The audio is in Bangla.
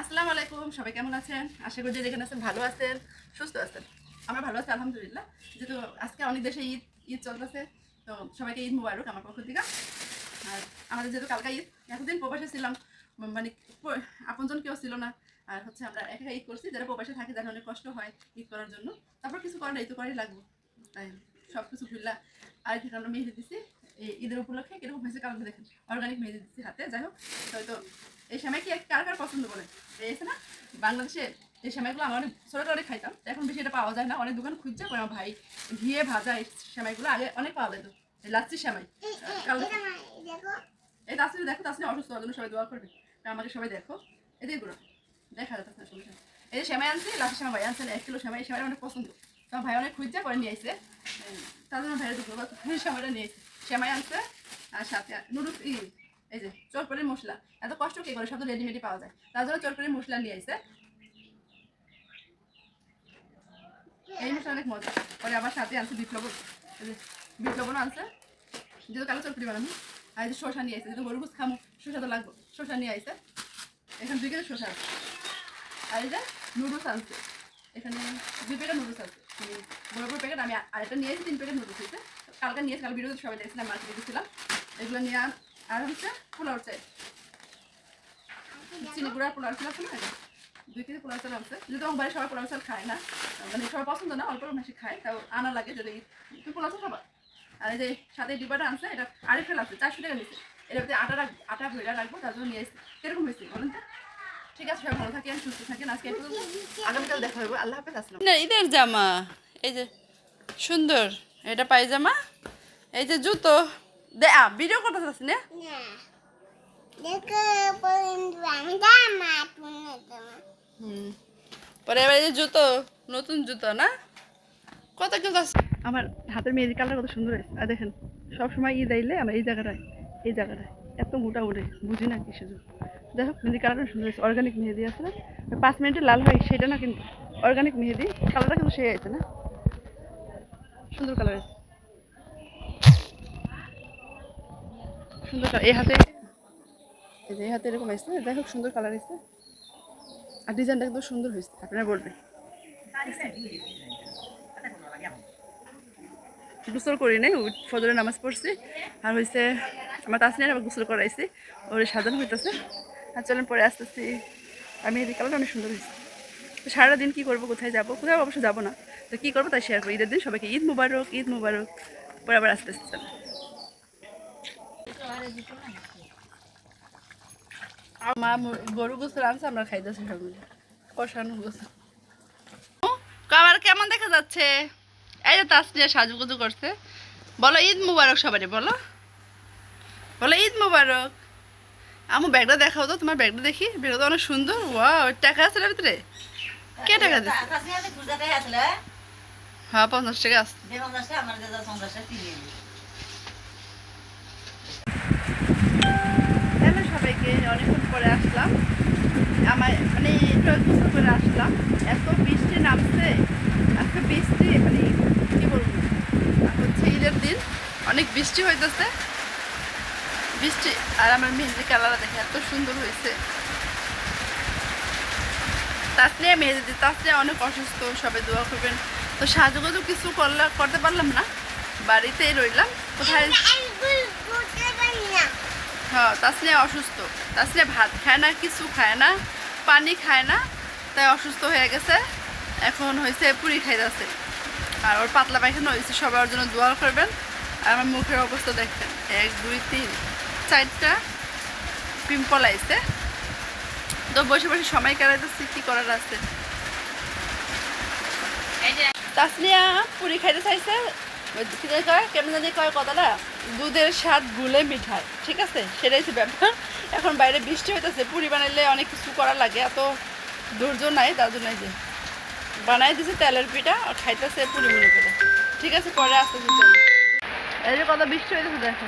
আসসালামু আলাইকুম, সবাই কেমন আছেন? আশা করি যে যেখানে আছেন ভালো আছেন, সুস্থ আছেন। আমরা ভালো আছি, আলহামদুলিল্লাহ। যেহেতু আজকে অনেক দেশে ঈদ ঈদ চলতেছে, তো সবাইকে ঈদ মুবারক আমার পক্ষ থেকে। আর আমাদের যেহেতু কালকা ঈদ, এতদিন প্রবাসে ছিলাম মানে আপনজন কেউ ছিল না। আর হচ্ছে আমরা একা ঈদ করছি, যারা প্রবাসে থাকে যারা অনেক কষ্ট হয় ঈদ করার জন্য। তারপর কিছু করার এই তো করাই লাগবে। তাই সব কিছু ভুললা আর এখানে আমরা মেহেদি দিছি। এই ঈদের উপলক্ষে কীরকম হয়েছে কালকে দেখেন অর্গানিক মেহেদি দিচ্ছি হাতে যাই হোক হয়তো এই সময় কি কার কার পছন্দ করে আছে না বাংলাদেশে এই সময়গুলো আমরা অনেক ছোটো অনেক খাইতাম এখন বেশি এটা পাওয়া যায় না অনেক দোকান খুঁজছে আমার ভাই ঘিয়ে ভাজা এই সময়গুলো আগে অনেক পাওয়া যেত এই লাচ্ছির সময় কাল এই তাসরি দেখো। তাসরি অসুস্থ হওয়ার জন্য সবাই দোয়া করবে। আমাকে সবাই দেখো এদেরগুলো দেখা যাচ্ছে। এই যে সেমাই আনছি সময় ভাই আনছেন এক কিলো সেমাই সেমাই অনেক পছন্দ। আমার ভাই অনেক খুঁজছে করে নিয়ে আসছে তার জন্য ভাইয়ের দুপুর সময়টা নিয়ে সেমাই আনছে, আর সাথে নুডলস, ই, এই যে চোরপরের মশলা। এত কষ্ট কে করে? সব তো পাওয়া যায়। তার জন্য চোরপরের মশলা নিয়ে আসছে এই মশলা অনেক মজা। পরে আবার সাথে আনছে বিট লবণ আনছে। যেহেতু কালো চরপুরি বানানো আর এই যে শসা নিয়ে আসছে যেহেতু গরু গুছ খামো, শসা তো লাগবে। শসা নিয়ে আসছে এখানে কেজি শসা আর এই যে নুডলস আনছে। এখানে দুই প্যাকেট নুডলস আছে। বড় বড় প্যাকেট আমি আরেকটা নিয়ে এসেছি, তিন প্যাকেট নুডলস হয়েছে। কালকে নিয়ে কাল ভিডিও সবাই দেখছিলাম মার্কেটে গেছিলাম। এগুলো নিয়ে আর- হচ্ছে পোলাও চাই। চিনি গুঁড়ার পোলাও চাল আছে না? দুই কেজি পোলাও চাল আছে। যেহেতু আমার বাড়ির সবাই পোলাও চাল খায় না মানে সবাই পছন্দ না, অল্প বেশি খায়, তাও আনা লাগে যদি তুমি পোলাও চাল খাবা। আর এই যে সাথে ডিব্বাটা আনছে, এটা আরেকটা আছে, চারশো টাকা নিচ্ছে মধ্যে আটা রাখ আটা ভেড়া রাখব, তার জন্য নিয়ে এসেছি। কীরকম হয়েছে বলেন তো? ঠিক আছে ভালো থাকেন সুস্থ থাকেন। আজকে আগামীকাল দেখা হবে। আল্লাহ হাফেজ আসলাম না ঈদের জামা এই যে সুন্দর এটা পায়জামা এই যে জুতো। দে আ ভিডিও করতে চাচ্ছি না? পরে এবার যে জুতো নতুন জুতো না? কত কেউ আছে আমার হাতের মেহেদি কালার কত সুন্দর হয়েছে। আর দেখেন সবসময় ঈদ আইলে আমার এই জায়গাটায় এই জায়গাটায়। এত মোটা উঠে বুঝি না কি শুধু দেখো মেহেদি কালারটা সুন্দর হয়েছে। অর্গানিক মেহেদি আছে না? পাঁচ মিনিটে লাল হয়, সেটা না কিন্তু অর্গানিক মেহেদি। কালারটা কিন্তু সে আছে না? সুন্দর কালার আছে সুন্দর colour। এই হাতে। এই হাতে এরকম আসছে হোক, সুন্দর কালার এসছে আর ডিজাইনটা একদম সুন্দর হয়েছে, আপনারা বলবেন। গোসল করি নাই ফজরের নামাজ পড়ছি। আর হয়েছে আমার তাসনিয়ার আবার গোসল করাইছি, ওর সাজানো হইতেছে। আর চলেন পরে আসতেছি। আমি এই কালারটা অনেক সুন্দর হয়েছে তো সারা দিন কী করব, কোথায় যাব? কোথাও অবশ্য যাব না। তো কী করব তাই শেয়ার করি। ঈদের দিন সবাইকে ঈদ মুবারক ঈদ মুবারক। পরে আবার আসতে আসতে মা গরু গোসল আনছে, আমরা খাইতেছি সব কষানো গোসল। কেমন দেখা যাচ্ছে? এই যে তাসনিয়া সাজুগুজু করছে। বলো ঈদ মুবারক সবারই বলো। বলো ঈদ মুবারক। আমার ব্যাগটা দেখাও তো তোমার ব্যাগটা দেখি। ব্যাগটা তো অনেক সুন্দর। ওয়াও টাকা আছে না ভিতরে? কে টাকা দিচ্ছে হ্যাঁ পঞ্চাশ টাকা আছে। হ্যালো সবাইকে অনেকক্ষণ পরে আসলাম। আমার মানে করে আসলাম এত বৃষ্টি নামছে এত বৃষ্টি মানে কী বলব আর হচ্ছে ঈদের দিন অনেক বৃষ্টি হইতেছে। বৃষ্টি আর আমার মেহেন্দি কালারটা দেখে এত সুন্দর হয়েছে। তাসলিয়া মেহেদি তাসলিয়া অনেক অসুস্থ সবাই দোয়া করবেন। তো সাজুগুজু কিছু করলে করতে পারলাম না বাড়িতেই রইলাম। কোথায়? হ্যাঁ তাসলিয়া অসুস্থ। তাসলিয়া ভাত খায় না কিছু খায় না পানি খায় না তাই অসুস্থ হয়ে গেছে। এখন হয়েছে পুরি খাইতেছে। আর ওর পাতলা পায়খানা হয়েছে সবার জন্য দোয়া করবেন। আমার মুখের অবস্থা দেখতেন এক, দুই, তিন। চারটা পিম্পল আইছে তো বসে বসে সময় কাটাইতেছি, কি করার আছে? তাসলিয়া পুরি খাইতে চাইছে। কেমন জানি কয় কথাটা? দুধের স্বাদ গুলে মিঠাই, ঠিক আছে? সেটাই হচ্ছে ব্যাপার। এখন বাইরে বৃষ্টি হইতেছে, পুরি বানাইলে অনেক কিছু করা লাগে, এত ধৈর্য নাই, তার জন্য যে বানাই দিছে তেলের পিঠা, আর খাইতেছে পুরি মুড়ি করে। ঠিক আছে, পরে আসতেছে চলো। এই যে কত বৃষ্টি হইতেছে দেখো